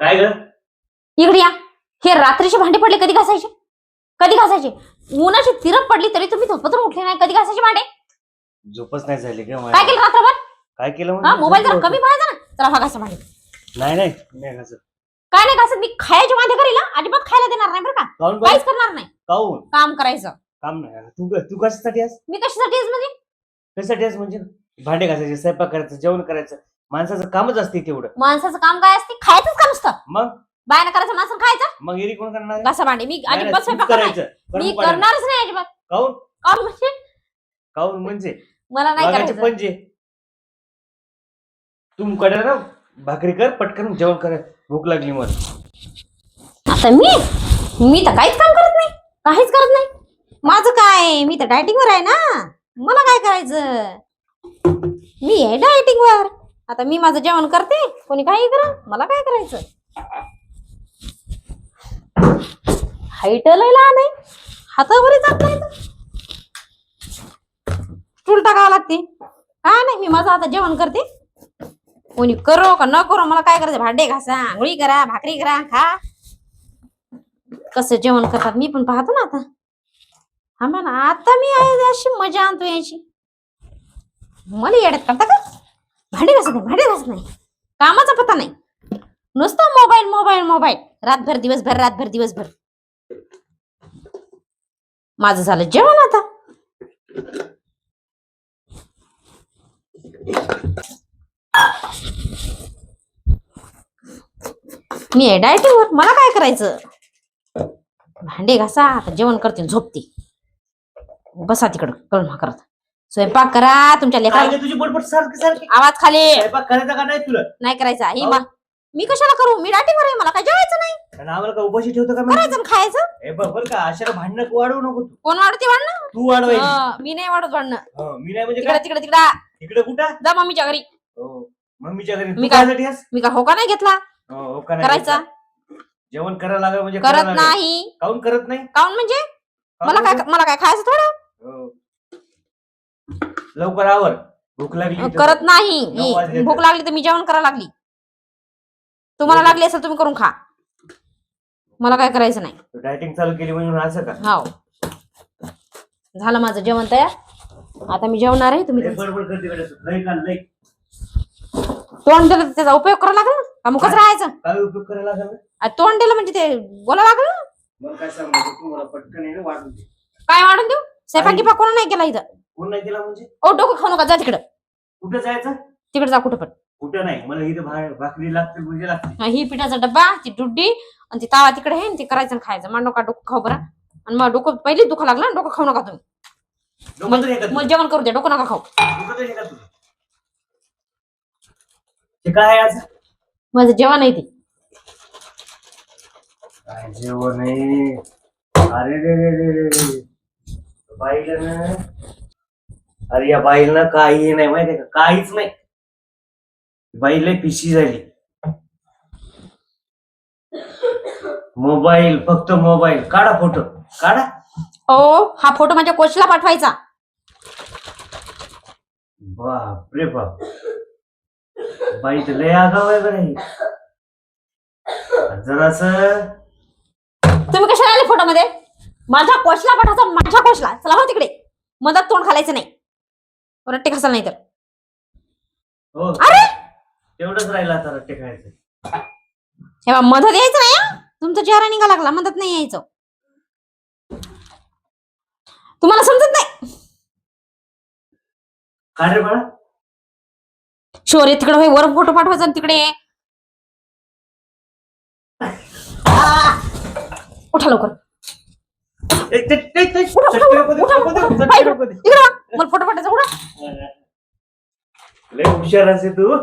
काय ग? इकडे या. हे रात्रीचे भांडे पडले कधी घासायचे? कधी घासायचे? उन्हाची तिरप पडली तरी तुम्ही झोपतून उठले नाही. कधी घासायचे भांडे? झोपच नाही झाली काय केलं रात्रभर? काय केलं हा म्हणजे? मोबाईल जरा कमी पाहायचा ना चला हा घासा भांडे. नाही नाही नाही घासत. काय नाही घासत? मी खायचे वांदे करील हा. अजिबात खायला देणार नाही बरं का. काहून काहीच? करणार नाही. काहून काम करायचं. काम नाही. तू कशासाठी आहेस? मी कशासाठी आहेस म्हणजे? कशासाठी आहेस म्हणजे? भांडे घासायचे स्वयंपाक करायचं जेवण करायचं. माणसाचं कामच असते तेवढं. माणसाचं काम काय असते? खायचंच काम असतं मग? बायनं करायचं माणसं खायचं? मग एरी कोण करणार? घासा भांडे. मी नाही, नाही, अजिबात तूच स्वयंपाक करायचं. मी करून पाडायचं. करणारच नाही अजिबात. काहून काम म्हणजे? काहून म्हणजे? मला नाही वाघाचे करायचं. पंजे. तू कडे ना भाकरी कर पटकन जेवण कर. भूक लागली मला. आता मी? मी तर काहीच काम करत नाही. काहीच करत नाही. माझं काय? मी तर डायटिंगवर आहे ना. मला काय करायचं? मी आहे डायटिंगवर. आता मी माझं जेवण करते कोणी काही करा मला काय करायचं? हाईट लय लहान आहे. हातावरी जात नाही तर. स्टूल टाकावं लागते. काय नाही मी माझं आता जेवण करते. कोणी करो का न करो मला काय करायचं? भांडे घासा आंघोळी करा भाकरी करा खा. कसं जेवण करतात मी पण पाहतो ना आता. हा म्हणा आता मी आहे अशी मजा आणतो याची मला येड्यात करता का? भांडे घासत नाही भांडे घासत नाही. कामाचा पता नाही. नुसतं मोबाईल मोबाईल मोबाईल. रातभर दिवसभर रातभर दिवसभर. माझं झालं जेवण आता. मी आहे डायटिंगवर मला काय करायचं? भांडे घासा आता जेवण करते झोपते. बसा तिकडं कळमा करत स्वयंपाक करा तुमच्या काय ग तुझी बडबड सारखी सारखी. आवाज खाली. स्वयंपाक करायचा का नाही तुला? नाही करायचा. ही. मा मी कशाला करू? मी डायटिंगवर आहे मला काय जेवायचं नाही? आणि आम्हाला का उपाशी ठेवतो का? करायचं आणि खायचं? हे बघ बरं का अशाला भांडणं वाढवू नको तू. कोण वाढते वाढणं तू वाढवायची. हं, मी नाही वाढत वाढणं हो, मी नाही म्हणजे तिकडे काय? तिकडे तिकडे. इकडे कुठं? जा मम्मीच्या घरी. हो मम्मीच्या घरी. मी काय- कायसाठी आहेस? मी का होका नाही घेतला? हो, हो का नाही करायचा? जेवण करायला लागलं म्हणजे करत करायला लागलं. नाही. काहून करत नाही? काऊन म्हणजे? काहून मला काय? मला काय खायचं थोडं? हो. लवकर आवर. भूक लागली तर- करत नाही. नऊ वाजले मी भूक तर. लागली तर मी जेवण करायला लागली. तुम्हाला लागली असेल तुम्ही करून खा. मला काय करायचं नाही. डायटिंग चालू केली म्हणून असं का? हाव झालं माझं जेवण तयार. आता मी जेवणार आहे तुम्ही लय तुमचं- बडबड करते गड्या तू. लय काल लय. तोंड दिलं तर त्याचा उपयोग करावा लागेल ना? का मुखच राहायचं? काय उपयोग करायला लागला? आ, तोंड दिलं म्हणजे ते बोला लागेल ना? मला काय सांगतो तू मला पटकन आहे ना वाढून दे. काय वाढून देऊ? स्वयंपाकी आणि- कोण नाही केला इथं. कोण नाही केला म्हणजे? ओ डोकं खाऊ नका जा तिकडं. कुठं जायचं? तिकडे जा कुठं पण. कुठं नाही मला इथं भा- भाकरी लागते म्हणजे लागते हा, ही पिठाचा डब्बा ती डुड्डी आणि ती तावा तिकडे आहे आणि ते करायचं आणि खायचं. मग नका डोकं खाऊ बरं. आणि मग डोकं पहिली दुखा लागला डोकं खाऊ नका तुम्ही. डोकं तरी येतात मग जेवण करू दे डोकं नका खाऊ. डोकं तरी. हे काय आहे आज? माझं जेवण आहे ते. काय जेवण आहे? अरे रे रे रे रे रे. बाईला ना अरे या बाईला ना काही नाही माहितीये का? काहीच नाही. बाई लय पिशी झाली. मोबाईल फक्त मोबाईल. काढा फोटो. काढा. ओ हा फोटो माझ्या कोचला पाठवायचा. बाप रे बाप. बाई तर लय आगाव आहे बरं जरास तुम्ही कशाला आले फोटो मध्ये? माझ्या कोचला पाठवायचा माझ्या कोचला चला हो तिकडे. मधात तोंड घालायचं नाही. रट्टे खसाल नाही तर. हो. अरे! तेवढंच राहिलं आता रट्टे खायचं. हे बा, मधात यायचं नाही हं? तुमचा चेहरा निघा लागला मधात नाही यायचं. तुम्हाला समजत नाही? काय रे बाळा? शोरे तिकडे होय वर फोटो पाठवायचा आणि तिकडे. आ! उठा लवकर. मला फोटो पाठवायचा उठा लय हुशार असे तू.